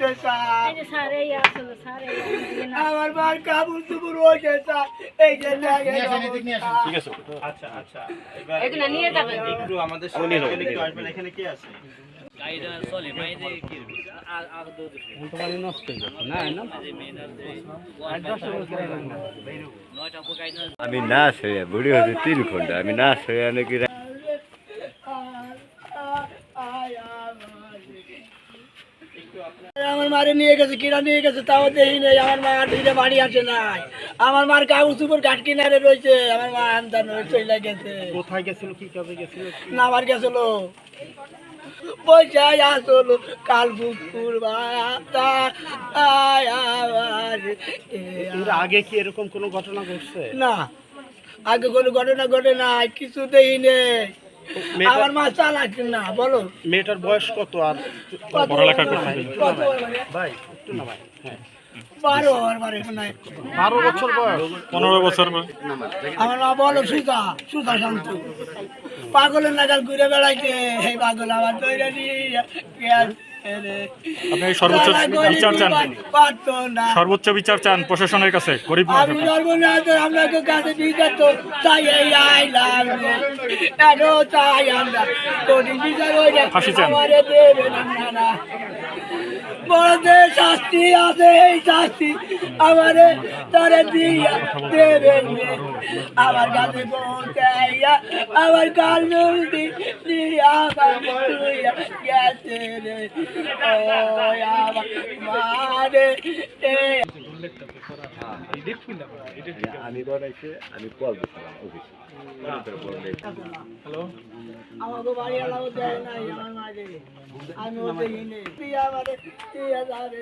যে স্যার এই আসলে স্যার এই আসলে না। আমার মার কাবুল চুবুর হয়েছে স্যার এই যে ঠিক আছে এগুলো নিয়ে যাবেন একটু আমাদের সাথে একটু আসবেন এখানে কে আছে? আমি নাচ হয়ে বুড়ি হচ্ছে তিন ঘণ্টা আমি নাচ হয়ে নাকি আমার মারে নিয়ে গেছে কিনা নিয়ে গেছে তাও দেখি নেই আমার মা দিনে বাড়ি আসে নাই। আমার মার কাগজ উপর ঘাট কিনারে রয়েছে আমার মা আনতান চলে গেছে। কোথায় গেছিল কি কবে গেছিল? নামার গেছিল। বসে আসল কাল এ এর আগে কি এরকম কোনো ঘটনা ঘটছে? না আগে কোনো ঘটনা ঘটে নাই কিছু দেই নেই আমার মা চালাক না বলো। মেয়েটার বয়স কত আর পড়ালেখা করতে ভাই? ভাই একটু না ভাই হ্যাঁ। বারো আমার বাড়ি নাই। বারো বছর বয়স? পনেরো বছর আমার মা বলো সুতা সুতা শান্ত। পাগলের নাগাল ঘুরে এই পাগল আমার তৈরি আপনি সর্বোচ্চ বিচার চান। না। সর্বোচ্চ বিচার চান প্রশাসনের কাছে গরিব আমি মানুষের। সর্বনাথ আপনাকে কাছে বিচার তো এই কেন তাই আমরা। কঠিন বিচার হয়ে ফাঁসি চান। বড়দের শাস্তি, আছে এই শাস্তি আমারে তারে দিয়া দেবেন। আমার কাছে পৌঁছাইয়া আমার কাল নদী দিয়া আমার তুইয়া গেছে রে ও আমার মারে, এ আমি বানাইছে আমি কল দিছিলাম অফিসে। আমাকে বাড়ি এলাও দেয় নাই আমার মাঝে। আমি ও দেখিনি তুই আমারে তুই আমারে